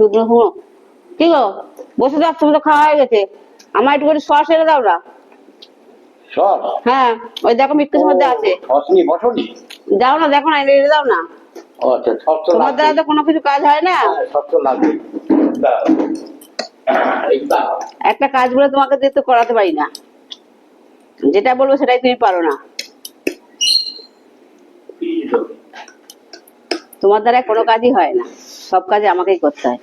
শুকনো শুকনো কি গো? বসে যাচ্ছ তুমি তো খাওয়া হয়ে গেছে। আমার একটু করে সস এনে দাও না। হ্যাঁ ওই দেখো মিটকের মধ্যে আছে। বসনি? দাও না দেখো না এনে দাও না। আচ্ছা সস তো তোমার দ্বারা তো কোনো কিছু কাজ হয় না। হ্যাঁ, সস তো লাগবে। একটা কাজ বলে তোমাকে দিয়ে তো করাতে পারি না। যেটা বলব সেটাই তুমি পারো না। তোমার দ্বারা কোনো কাজই হয় না। সব কাজ আমাকেই করতে হয়।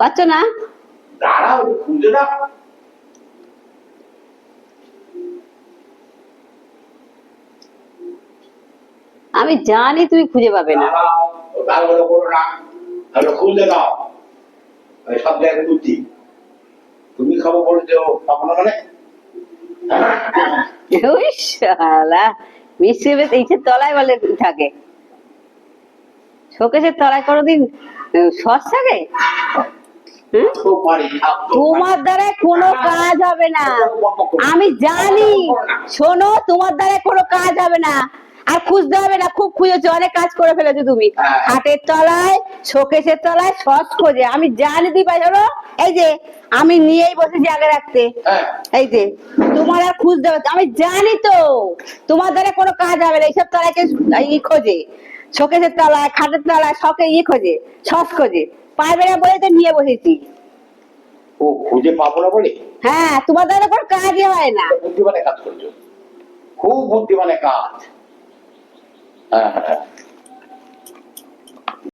পাচ্ছ না? আমি জানি তুমি খুঁজে পাবে না। খুঁজে দাও। সব জায়গায় তুমি খাব বলেছ খাব না মানে? ওই শালা মিষ্টি বেশ ইসের তলায় বলে থাকে। শোকেশের তলায় কোনোদিন সস থাকে? তোমার দ্বারা কোনো কাজ হবে না। আমি জানি। শোনো তোমার দ্বারা কোনো কাজ হবে না। আর খুঁজতে হবে না খুব খুঁজেছো অনেক কাজ করে ফেলেছো তুমি। হ্যাঁ। হাটের তলায় শোকেশের তলায় সস খোঁজে। আমি জানি দিবা ধরো এই যে আমি নিয়েই বসেছি আগে রাখতে। হ্যাঁ। এই যে তোমার আর খুঁজতে হবে আমি জানি তো তোমার দ্বারা কোনো কাজ হবে না। এইসব তলায় কে ই খোঁজে। শোকেশের তলায় খাটের তলায় শখে ই খোঁজে সস খোঁজে। পারবে না বলে তো নিয়ে বসেছি। ও খুঁজে পাবো না বলে? হ্যাঁ তোমার দ্বারা কোনো কাজই হয় না। বুদ্ধিমানে কাজ করছ। খুব বুদ্ধিমানে কাজ। হ্যাঁ হ্যাঁ।